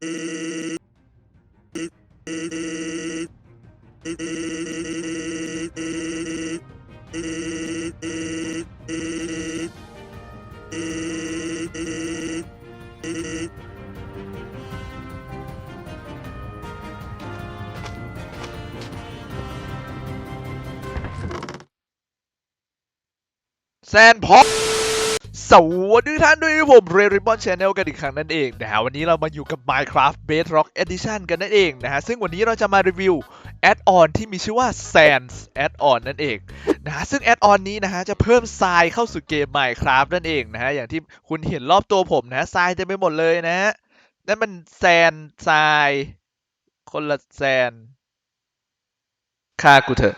แซนพอ สวัสดีท่านด้วยผมเรริบอนชาแนลกันอีกครั้งนั่นเองนะฮะวันนี้เรามาอยู่กับ Minecraft Bedrock Edition กันนั่นเองนะฮะซึ่งวันนี้เราจะมารีวิวแอดออนที่มีชื่อว่า Sands Add-on นั่นเองนะฮะซึ่งแอดออนนี้นะฮะจะเพิ่มทรายเข้าสู่เกม Minecraft นั่นเองนะฮะอย่างที่คุณเห็นรอบตัวผมนะทรายเต็มไปหมดเลยนะฮะนั่นมันแซนทราย คนละแซนฆ่ากูเถอะ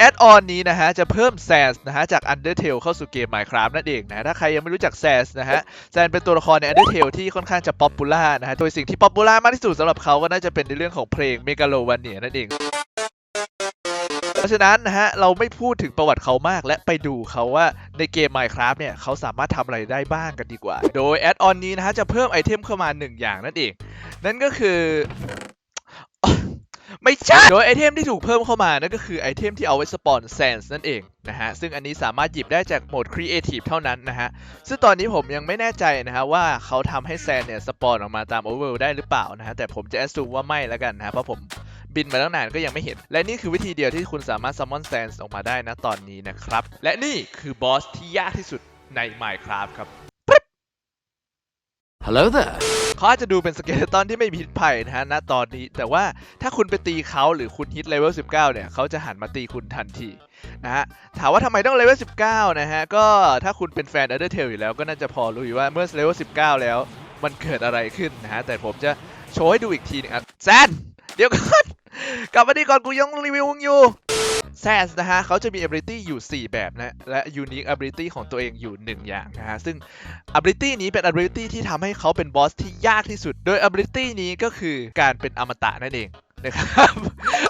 แอดออนนี้นะฮะจะเพิ่มแซนนะฮะจาก Undertale เข้าสู่เกม Minecraft นั่นเองนะะถ้าใครยังไม่รู้จักแซนนะฮะแซนเป็นตัวละครใน Undertale ที่ค่อนข้างจะป๊อปปูล่านะฮะโดยสิ่งที่ป๊อปปูล่ามากที่สุดสำหรับเขาก็น่าจะเป็นในเรื่องของเพลง Megalovania นั่นเองเพราะฉะนั้นนะฮะเราไม่พูดถึงประวัติเขามากและไปดูเขาว่าในเกม Minecraft เนี่ยเขาสามารถทำอะไรได้บ้างกันดีกว่า โดยแอดออนนี้นะฮะจะเพิ่มไอเทมเข้ามาหนึ่งอย่างนั่นเอง นั่นก็คือ ไม่ใช่โดยไอเทมที่ถูกเพิ่มเข้ามานั่นก็คือไอเทมที่เอาไว้สปอนแซนส์นั่นเองนะฮะ ซึ่งอันนี้สามารถหยิบได้จากโหมด Creative เท่านั้นนะฮะ ซึ่งตอนนี้ผมยังไม่แน่ใจนะฮะว่าเขาทำให้แซนเนี่ยสปอนออกมาตาม Overworld ได้หรือเปล่านะฮะ แต่ผมจะแอสซูมว่าไม่แล้วกันนะฮะ เพราะผมบินมาตั้งนานก็ยังไม่เห็น และนี่คือวิธีเดียวที่คุณสามารถ summon sands ออกมาได้นะตอนนี้นะครับ และนี่คือบอสที่ยากที่สุดใน Minecraft ครับ Hello there. เขาอาจจะดูเป็นสเกเลตันที่ไม่มีพิษภัยนะฮะณตอนนี้ แต่ว่าถ้าคุณไปตีเขาหรือคุณฮิตเลเวล 19 เนี่ยเขาจะหันมาตีคุณทันทีนะฮะถามว่าทำไมต้องเลเวล 19 นะฮะ ก็ถ้าคุณเป็นแฟน Undertale อยู่แล้วก็น่าจะพอรู้อยู่ว่าเมื่อเลเวล 19 แล้ว มันเกิดอะไรขึ้นนะฮะ แต่ผมจะโชว์ให้ดูอีกทีหนึงอะแซนเดี๋ยวก่อนกลับมาดีก่อนกูยังรีวิวมึงอยู่ แซสนะฮะเขาจะมี ability อยู่ 4 แบบนะและ unique ability ของตัวเองอยู่ 1 อย่างนะฮะ ซึ่ง ability นี้เป็น ability ที่ทำให้เขาเป็นบอสที่ยากที่สุด โดย ability นี้ก็คือการเป็นอมตะนั่นเอง นะครับ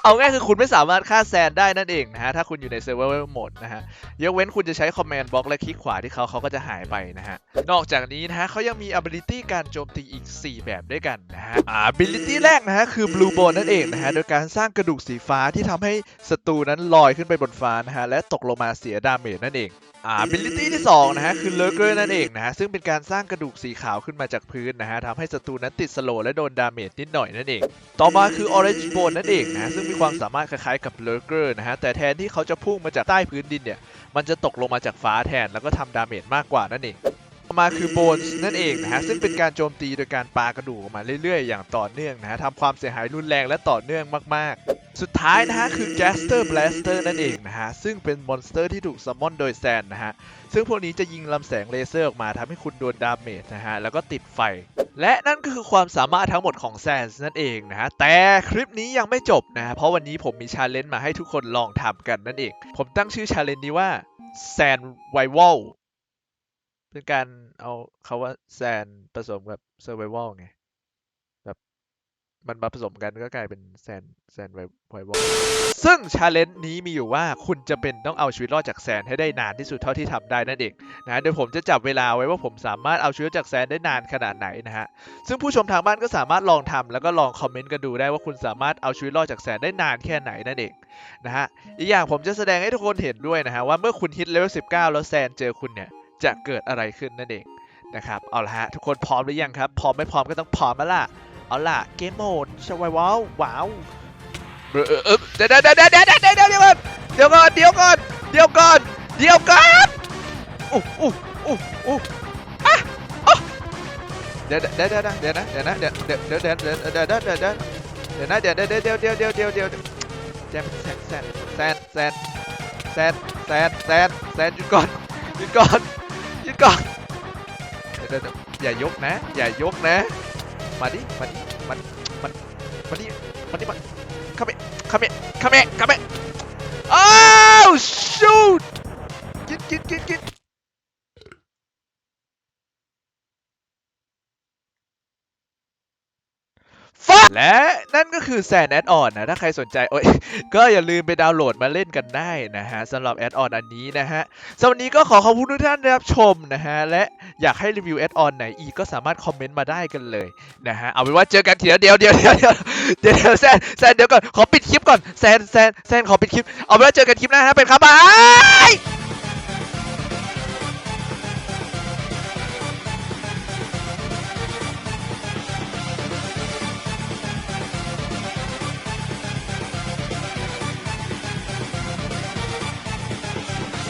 เอาง่ายคือคุณไม่สามารถฆ่าแซนได้นั่นเองนะฮะ ถ้าคุณอยู่ใน survival mode นะฮะ ยกเว้นคุณจะใช้ command block และคลิกขวาที่เขาเขาก็จะหายไปนะฮะ นอกจากนี้นะฮะเขายังมี ability การโจมตีอีก 4 แบบด้วยกันนะฮะ ability แรกนะฮะคือ blue bone นั่นเองนะฮะ โดยการสร้างกระดูกสีฟ้าที่ทำให้ศัตรูนั้นลอยขึ้นไปบนฟ้านะฮะ และตกลงมาเสียดาเมจนั่นเองอ่า ability ที่2นะฮะคือ lurker นั่นเองนะฮะซึ่งเป็นการสร้างกระดูกสีขาวขึ้นมาจากพื้นนะฮะทำให้ศัตรูนั้นติดสโลและโดนดาเมจนิดหน่อยนั่นเอง ต่อมาคือ orange bone นั่นเองนะะซึ่งมีความสามารถคล้ายๆกับ lurker นะฮะแต่แทนที่เขาจะพุ่งมาจากใต้พื้นดินเนี่ยมันจะตกลงมาจากฟ้าแทนแล้วก็ทำดาเมจมากกว่านั่นเองต่อมาคือ bones นั่นเองนะฮะซึ่งเป็นการโจมตีโดยการปากระดูกออกมาเรื่อยๆ อย่างต่อเนื่องนะฮะทำความเสียหายรุนแรงและต่อเนื่องมากๆ สุดท้ายนะฮะคือ gaster blaster นั่นเองนะฮะ ซึ่งเป็นมอนสเตอร์ที่ถูกซัมมอนโดยแซนนะฮะ ซึ่งพวกนี้จะยิงลำแสงเลเซอร์ออกมาทำให้คุณโดนดาเมจนะฮะ แล้วก็ติดไฟ และนั่นก็คือความสามารถทั้งหมดของแซนนั่นเองนะฮะ แต่คลิปนี้ยังไม่จบนะฮะ เพราะวันนี้ผมมีชาเลนจ์มาให้ทุกคนลองทำกันนั่นเอง ผมตั้งชื่อชาเลนจ์นี้ว่าแซนไววลเป็นการเอาคาว่าแซนผสมกับเซอร์ไววลไง มันมาผสมกันก็กลายเป็นแซนแซนไววลซึ่งชาเลนจ์นี้มีอยู่ว่าคุณจะเป็นต้องเอาชีวิตรอดจากแซนให้ได้นานที่สุดเท่าที่ทำได้นั่นเองนะเดี๋ยวผมจะจับเวลาไว้ว่าผมสามารถเอาชีวิตรอดจากแซนได้นานขนาดไหนนะฮะซึ่งผู้ชมทางบ้านก็สามารถลองทำแล้วก็ลองคอมเมนต์กันดูได้ว่าคุณสามารถเอาชีวิตรอดจากแซนได้นานแค่ไหนนั่นเองนะฮะอีกอย่างผมจะแสดงให้ทุกคนเห็นด้วยนะฮะว่าเมื่อคุณฮิตเลเวล19 แล้วแซนเจอคุณเนี่ยจะเกิดอะไรขึ้นนั่นเองนะครับเอาละฮะทุกคนพร้อมหรือยังครับพร้อมไม่พร้อมก็ต้องพร้อมแล้วล่ะ เอาล่ะ เกมโหมดชวายว้าวว้าวเดี๋ยวเดี๋ยวเดี๋ยวเดี๋ยวเดี๋ยวเดี๋ยวเดี๋ยวก่อนเดี๋ยวก่อนเดี๋ยวก่อนเดี๋ยวก่อนเดี๋ยวก่อนอู้อู้อู้อู้อะเดี๋ยวเดี๋ยวเดี๋ยวเดี๋ยวนะเดี๋ยวนะเดี๋ยวเดี๋ยวเดี๋ยวเดี๋ยวเดี๋ยวเดี๋ยวเดี๋ยวเดี๋ยวเดี๋ยวเดี๋ยวนะเดี๋ยวเดี๋ยวเดี๋ยวเดี๋ยวเดี๋ยวเดี๋ยวเดี๋ยวแจมแซนแซนแซนแซนแซนแซนแซนแซนหยุดก่อนหยุดก่อนหยุดก่อนเดี๋ยวเดี๋ยวอย่ายกนะ อย่ายกนะ มาดิ มาดิ มัน มัน มาดิ มาดิมาคาเมะคาเมะคาเมะคาเมะอ้าว shoot กินกินกินกิน ฟและนั่นก็คือแซนแอดออนนะ ถ้าใครสนใจโอ้ยก็อย่าลืมไปดาวน์โหลดมาเล่นกันได้นะฮะสำหรับแอดออนอันนี้นะฮะสำหรับวันนี้ก็ขอขอบคุณทุกท่านที่รับชมนะฮะ และอยากให้รีวิวแอดออนไหนอีกก็สามารถคอมเมนต์มาได้กันเลยนะฮะ เอาเป็นว่าเจอกันทีเดียวเดียวเดียวเดียวเดี๋ยวเดี๋ยวแซนแซนเดี๋ยวก่อน ขอปิดคลิปก่อนแซนแซนแซนขอปิดคลิป เอาเป็นว่าเจอกันคลิปหน้านะเป็นครับบาย